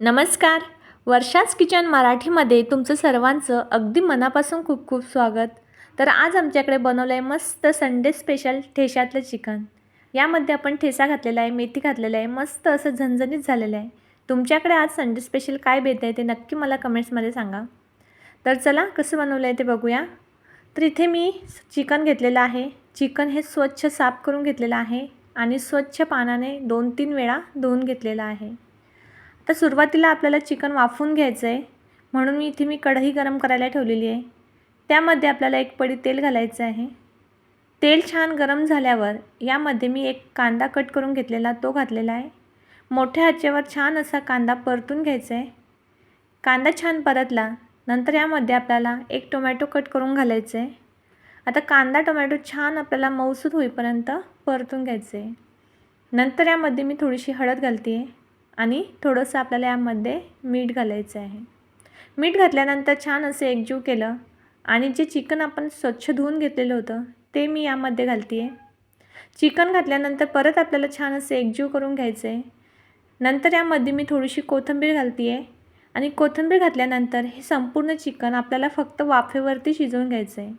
नमस्कार. वर्षाच किचन मराठीमध्ये तुमचं सर्वांचं अगदी मनापासून खूप खूप स्वागत. तर आज आमच्याकडे बनवलं आहे मस्त संडे स्पेशल ठेशातलं चिकन. यामध्ये आपण ठेसा घातलेला आहे मेथी घातलेलं आहे मस्त असं झणझणीत झालेलं आहे. तुमच्याकडे आज संडे स्पेशल काय बेत आहे ते नक्की मला कमेंट्समध्ये सांगा. तर चला कसं बनवलं आहे ते बघूया. तर इथे मी चिकन घेतलेलं आहे. चिकन हे स्वच्छ साफ करून घेतलेलं आहे आणि स्वच्छ पानाने दोन तीन वेळा धुवून घेतलेलं आहे. तर सुरुवातीला आपल्याला चिकन वाफवून घ्यायचं आहे म्हणून मी इथे मी कढई गरम करायला ठेवलेली आहे. त्यामध्ये आपल्याला एक पडी तेल घालायचं आहे. तेल छान गरम झाल्यावर यामध्ये मी एक कांदा कट करून घेतलेला तो घातलेला आहे. मोठ्या आचेवर छान असा कांदा परतून घ्यायचा आहे कांदा छान परतला नंतर यामध्ये आपल्याला एक टोमॅटो कट करून घालायचं आहे आता कांदा टोमॅटो छान आपल्याला मऊसूद होईपर्यंत परतून घ्यायचं आहे नंतर यामध्ये मी थोडीशी हळद घालते आहे आणि थोडंसं आपल्याला यामध्ये मीठ घालायचं आहे. मीठ घातल्यानंतर छान असं एकजीव केलं आणि जे चिकन आपण स्वच्छ धुवून घेतलेलं होतं ते मी यामध्ये घालते आहे चिकन घातल्यानंतर परत आपल्याला छान असं एकजीव करून घ्यायचं आहे नंतर यामध्ये मी थोडीशी कोथिंबीर घालते आहे आणि कोथिंबीर घातल्यानंतर हे संपूर्ण चिकन आपल्याला फक्त वाफेवरती शिजवून घ्यायचं आहे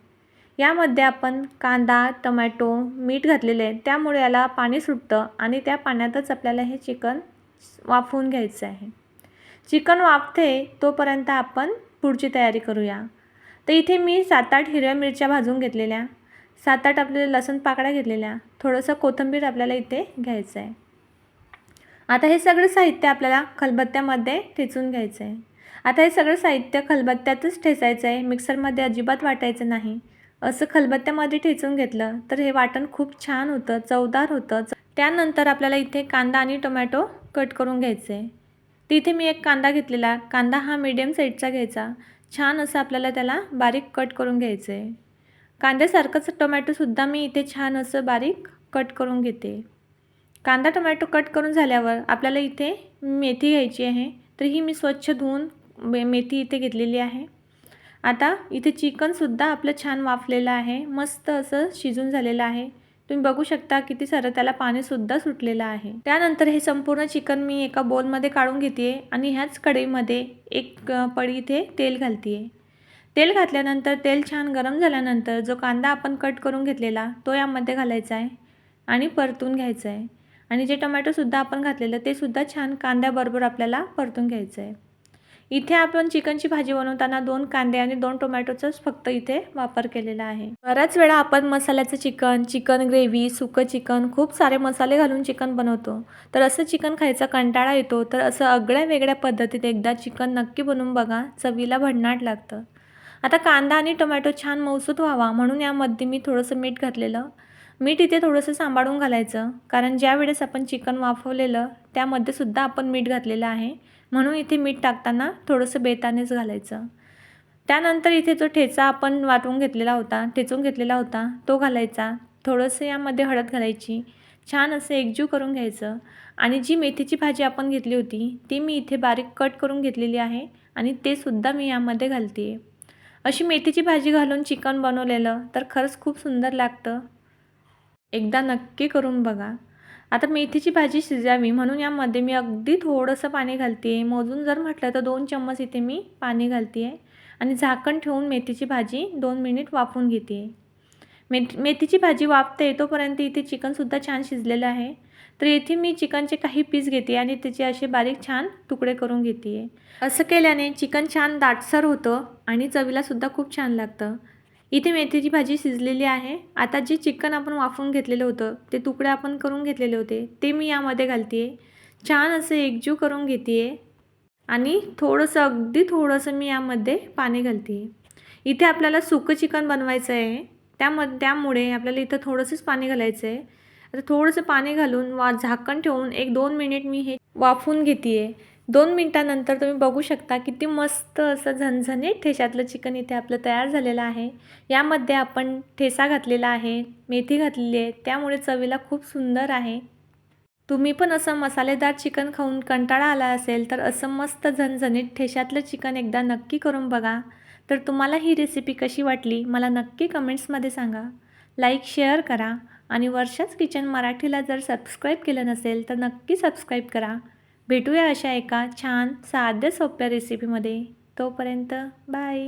यामध्ये आपण कांदा टमॅटो मीठ घातलेले आहे त्यामुळे याला पाणी सुटतं आणि त्या पाण्यातच आपल्याला हे चिकन वाफवून घ्यायचं आहे. चिकन वाफते तोपर्यंत आपण पुढची तयारी करूया. तर इथे मी सात आठ हिरव्या मिरच्या भाजून घेतलेल्या सात आठ आपल्याला लसूण पाकळ्या घेतलेल्या थोडंसं कोथिंबीर आपल्याला इथे घ्यायचं आहे. आता हे सगळं साहित्य आपल्याला खलबत्त्यामध्ये ठेचून घ्यायचं आहे. आता हे सगळं साहित्य खलबत्त्यातच ठेचायचं आहे. मिक्सरमध्ये अजिबात वाटायचं नाही. असं खलबत्त्यामध्ये ठेचून घेतलं तर हे वाटण खूप छान होतं चवदार होतं. त्यानंतर आपल्याला इथे कांदा आणि टोमॅटो कट करून घ्यायचं. आहे तिथे मी एक कांदा घेतलेला. कांदा हा मीडियम साईजचा घ्यायचा. छान असं आपल्याला त्याला बारीक कट करून घ्यायचं. आहे कांद्यासारखंच टोमॅटोसुद्धा मी इथे छान असं बारीक कट करून घेते. कांदा टोमॅटो कट करून झाल्यावर आपल्याला इथे मेथी घ्यायची आहे. तर ही मी स्वच्छ धुवून मेथी इथे घेतलेली आहे. आता इथे चिकनसुद्धा आपलं छान वाफलेलं आहे. मस्त असं शिजून झालेलं आहे. तुम्ही बघू शकता किती सारं त्याला पाणीसुद्धा सुटलेलं आहे. त्यानंतर हे संपूर्ण चिकन मी एका बोलमध्ये काढून घेते आणि ह्याच कढईमध्ये एक पडी इथे तेल घालते आहे तेल घातल्यानंतर तेल छान गरम झाल्यानंतर जो कांदा आपण कट करून घेतलेला तो यामध्ये घालायचा आहे आणि परतून घ्यायचा आहे. आणि जे टोमॅटोसुद्धा आपण घातलेलं ते सुद्धा छान कांद्याबरोबर आपल्याला परतून घ्यायचं आहे. इथे आपण चिकनची भाजी बनवताना दोन कांदे आणि दोन टोमॅटोचाच फक्त इथे वापर केलेला आहे. बऱ्याच वेळा आपण मसाल्याचं चिकन चिकन ग्रेव्ही सुकं चिकन खूप सारे मसाले घालून चिकन बनवतो. तर असं चिकन खायचा कंटाळा येतो तर असं अगळ्या वेगळ्या पद्धतीत एकदा चिकन नक्की बनवून बघा चवीला भन्नाट लागतं. आता कांदा आणि टोमॅटो छान मौसूत व्हावा म्हणून यामध्ये मी थोडंसं मीठ घातलेलं. मीठ इथे थोडंसं सांभाळून घालायचं कारण ज्या वेळेस आपण चिकन वाफवलेलं त्यामध्ये सुद्धा आपण मीठ घातलेलं आहे. म्हणून इथे मीठ टाकताना थोडंसं बेतानेच घालायचं. त्यानंतर इथे जो ठेचा आपण वाटून घेतलेला होता ठेचून घेतलेला होता तो घालायचा. थोडंसं यामध्ये हळद घालायची. छान असं एकजीव करून घ्यायचं. आणि जी मेथीची भाजी आपण घेतली होती ती मी इथे बारीक कट करून घेतलेली आहे आणि ते सुद्धा मी यामध्ये घालते आहे अशी मेथीची भाजी घालून चिकन बनवलेलं तर खरंच खूप सुंदर लागतं. एकदा नक्की करून बघा. आता मेथीची भाजी शिजावी म्हणून यामध्ये मी अगदी थोडंसं पाणी घालते आहे मोजून जर म्हटलं तर दोन चम्मच इथे मी पाणी घालते आहे आणि झाकण ठेवून मेथीची भाजी दोन मिनिट वाफून घेते आहे मेथ मेथीची भाजी वाफते तोपर्यंत इथे चिकनसुद्धा छान शिजलेलं आहे. तर येथे मी चिकनचे काही पीस घेते आणि त्याचे असे बारीक छान तुकडे करून घेते आहे असं केल्याने चिकन छान दाटसर होतं आणि चवीलासुद्धा खूप छान लागतं. इथे मेथीची भाजी शिजलेली आहे. आता जे चिकन आपण वाफवून घेतलेलं होतं ते तुकडे आपण करून घेतलेले होते ते मी यामध्ये घालते आहे छान असं एकजीव करून घेते आहे आणि थोडंसं अगदी थोडंसं मी यामध्ये पाणी घालते इथे आपल्याला सुकं चिकन बनवायचं आहे. त्याम त्यामुळे आपल्याला इथं थोडंसंच पाणी घालायचं आहे आता थोडंसं पाणी घालून वा झाकण ठेवून एक दोन मिनिट मी हे वाफवून घेते आहे दोन मिनटानंतर तुम्ही बघू शकता किती मस्त असं झणझणीत ठेशातलं चिकन इथे आपलं तयार झालेलं आहे. यामध्ये आपण ठेसा घातलेला आहे मेथी घातलेली आहे त्यामुळे चवीला खूप सुंदर आहे. तुम्ही पण असं मसालेदार चिकन खाऊन कंटाळा आला असेल तर असं मस्त झणझणीत ठेशातलं चिकन एकदा नक्की करून बघा. तर तुम्हाला ही रेसिपी कशी वाटली मला नक्की कमेंट्समध्ये सांगा. लाईक शेअर करा आणि वर्षाच किचन मराठीला जर सबस्क्राईब केलं नसेल तर नक्की सबस्क्राईब करा. भेटूया अशा एका छान साध्या सोप्या रेसिपीमध्ये तोपर्यंत बाय